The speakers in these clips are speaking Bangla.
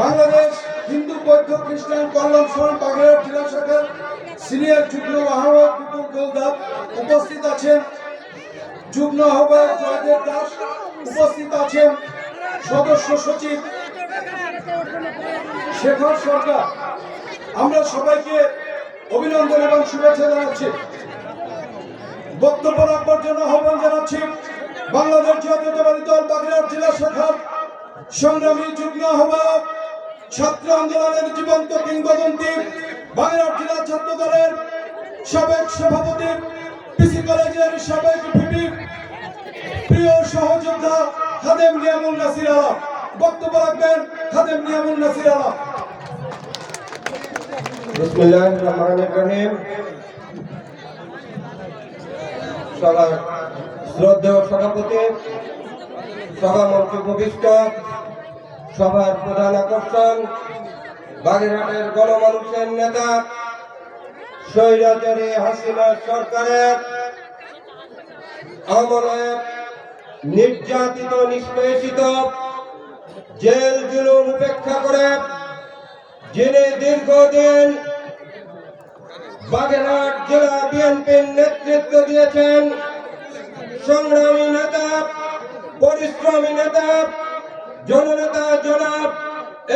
বাংলাদেশ হিন্দু, বৌদ্ধ, খ্রিস্টান কল্যাণ ফ্রন্ট বাগেরহাট জেলা শাখার সিনিয়র যুগ্ম আহ্বায়ক বিপুল উপস্থিত আছেন যুগ্ম আহ্বায়ক জয়দেব দাস, উপস্থিত আছেন সদস্য সচিব শেখর সরকার। আমরা সবাইকে অভিনন্দন এবং শুভেচ্ছা জানাচ্ছি। বক্তব্য রাখবার জন্য আহ্বান জানাচ্ছি বাংলাদেশ জাতীয়তাবাদী দল বাগেরহাট জেলা শাখার সংগ্রামী যুগ্ম আহ্বায়ক ছাত্র আন্দোলনের জীবন্ত কিংবদন্তি বাগেরহাট জেলা ছাত্র দলের সাবেক সভাপতি, পিসি কলেজের সাবেক ভিপি, প্রিয় সহযোদ্ধা খাদেম নিয়ামুল নাসির আলম। বক্তব্য রাখবেন খাদেম নিয়ামুল নাসির আলম। শ্রদ্ধেয় সভাপতি সভা মঞ্চে উপবিষ্ট সভার প্রধান আকর্ষণ, বাগেরহাটের গণমানুষের নেতা, স্বৈরাচারী হাসিনা সরকারের আমলে নির্যাতিত, নিষ্পেষিত, জেল জুলুম উপেক্ষা করে যিনি দীর্ঘদিন বাগেরহাট জেলা বিএনপির নেতৃত্ব দিয়েছেন, সংগ্রামী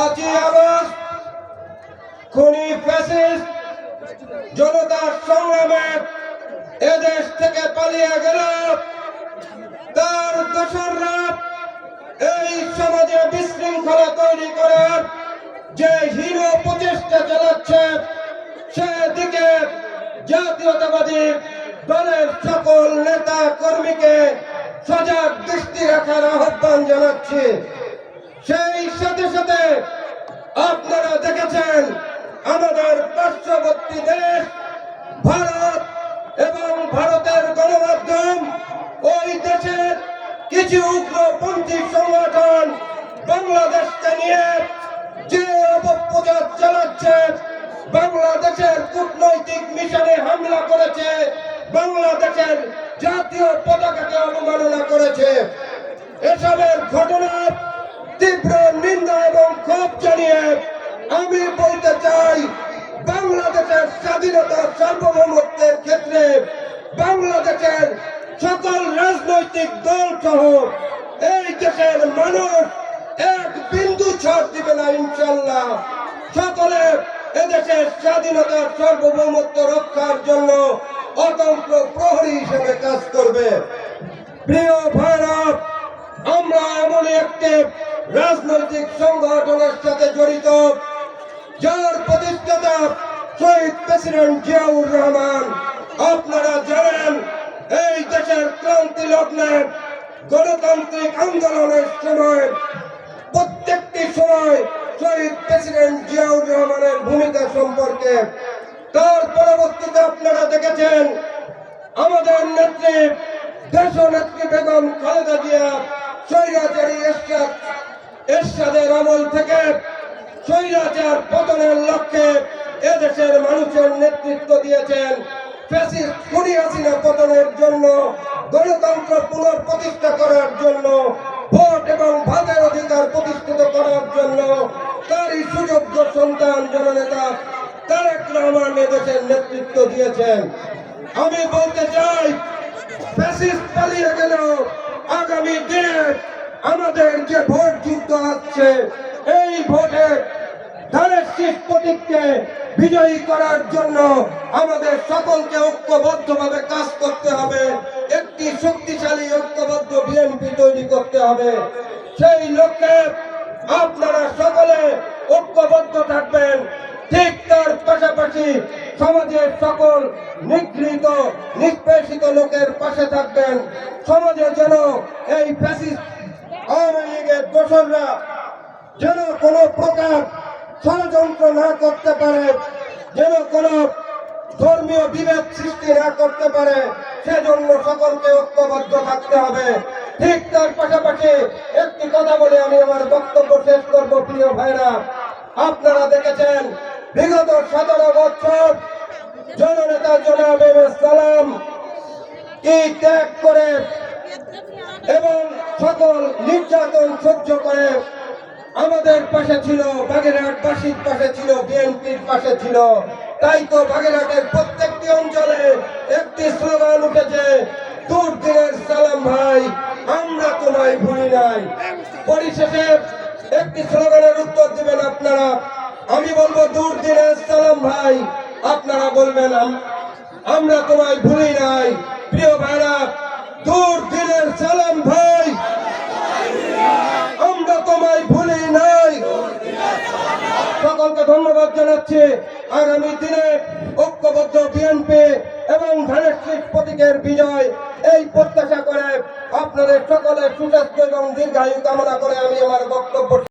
পাঁচই আগস্ট খুনি ফ্যাসিস্ট জনতার সংগ্রামে এদেশ থেকে পালিয়ে গেল। তার দোসররা এই সমাজে বিশৃঙ্খলা তৈরি করার যে হীন প্রচেষ্টা চালাচ্ছে, সেদিকে জাতীয়তাবাদী দলের সকল নেতা কর্মীকে সজাগ দৃষ্টি রাখার আহ্বান জানাচ্ছি। সেই সাথে সাথে আপনারা দেখেছেন আমাদের পার্শ্ববর্তী দেশ, ভারত এবং ভারতের গণমাধ্যম, ওই দেশের কিছু উগ্রপন্থী সংগঠন বাংলাদেশকে নিয়ে যে অপপ্রচার চালাচ্ছে, বাংলাদেশের কূটনৈতিক মিশনে হামলা করেছে, বাংলাদেশের জাতীয় পতাকাকে অবমাননা করেছে। এসবের ঘটনা তীব্র নিন্দা এবং ক্ষোভ জানিয়ে আমি বলতে চাই, বাংলাদেশের স্বাধীনতা সার্বভৌমত্বের ক্ষেত্রে বাংলাদেশের সকল রাজনৈতিক দল সহ এই দেশের মানুষ এক বিন্দু ছাড় দিবে না ইনশাল্লাহ সকলে এদেশের স্বাধীনতার সার্বভৌমত্ব রক্ষার জন্য অতন্ত্র প্রহরী হিসেবে কাজ করবে। প্রিয় ভাইরা, আমরা এমন একটি রাজনৈতিক সংগঠনের সাথে জড়িত, যার প্রতিষ্ঠাতা শহীদ প্রেসিডেন্ট জিয়াউর রহমান। আপনারা জানেন, এই দেশের ক্রান্তি লগ্নে গণতান্ত্রিক আন্দোলনের সময় প্রত্যেকটি সময় শহীদ প্রেসিডেন্ট জিয়াউর রহমানের ভূমিকা সম্পর্কে। তার পরবর্তীতে আপনারা দেখেছেন, আমাদের নেত্রী দেশ নেত্রী বেগম খালেদা জিয়া, স্বৈরাচারী এরশাদ এরশাদের আমল থেকে স্বৈরাচার পতনের লক্ষ্যে এদেশের মানুষের নেতৃত্ব দিয়েছেন খুনি পতনের জন্য, গণতন্ত্র পুনঃপ্রতিষ্ঠা করার জন্য, ভোট এবং ভাগের অধিকার প্রতিষ্ঠিত করার জন্য, তারই সুযোগ্য সন্তান জননেতা তারেক রহমান এদেশের নেতৃত্ব দিয়েছেন। আমি বলতে চাই, ফ্যাসিস্ট পালিয়ে গেল আগামী দিনে আমাদের যে ভোট যুদ্ধ আসছে এই ভোটে ধানের শীষ প্রতীককে বিজয়ী করার জন্য আমাদের সকলকে ঐক্যবদ্ধভাবে কাজ করতে হবে, একটি শক্তিশালী, ঐক্যবদ্ধ বিএনপি তৈরি করতে হবে। সেই লক্ষ্যে আপনারা সকলে ঐক্যবদ্ধ থাকবেন। ঠিক তার পাশাপাশি সমাজের সকল নিগৃহীত, নিষ্পেষিত লোকের পাশে থাকবেন। সমাজে যেন এই ফ্যাসিস্ট আওয়ামী লীগের দোসররা যেন কোনো প্রকার ষড়যন্ত্র না করতে পারে, যেন কোনো ধর্মীয় বিভেদ সৃষ্টি না করতে পারে, সেজন্য সকলকে ঐক্যবদ্ধ থাকতে হবে। ঠিক তার পাশাপাশি একটি কথা বলে আমি আমার বক্তব্য শেষ করব, প্রিয় ভাইরা। আপনারা দেখেছেন, বিগত সতেরো বছর জননেতা জনাব সালাম কি ত্যাগ করে এবং সকল নির্যাতন সহ্য করে আমাদের পাশে ছিল বাগেরহাটবাসীর পাশে ছিল বিএনপির পাশে ছিল। তাই তো বাগেরহাটের প্রত্যেকটি অঞ্চলে একটি স্লোগান উঠেছে দুর্দিনের সালাম ভাই, আমরা তোমায় ভুলি নাই। পরিশেষে একটি স্লোগানের উত্তর দিবেন আপনারা। আমি বলব দুর্দিনের সালাম ভাই, আপনারা বলবেন, আমরা তোমায় ভুলি নাই। প্রিয় ভাইরা দূর দিনের সালাম ভাই। আমরা তোমায় ভুলি নাই। সকলকে ধন্যবাদ জানাচ্ছি। আগামী দিনে ঐক্যবদ্ধ বিএনপি এবং শীষ প্রতীকের বিজয় এই প্রত্যাশা করে আপনাদের সকলের সুস্বাস্থ্য এবং দীর্ঘায়ু কামনা করে আমি আমার বক্তব্য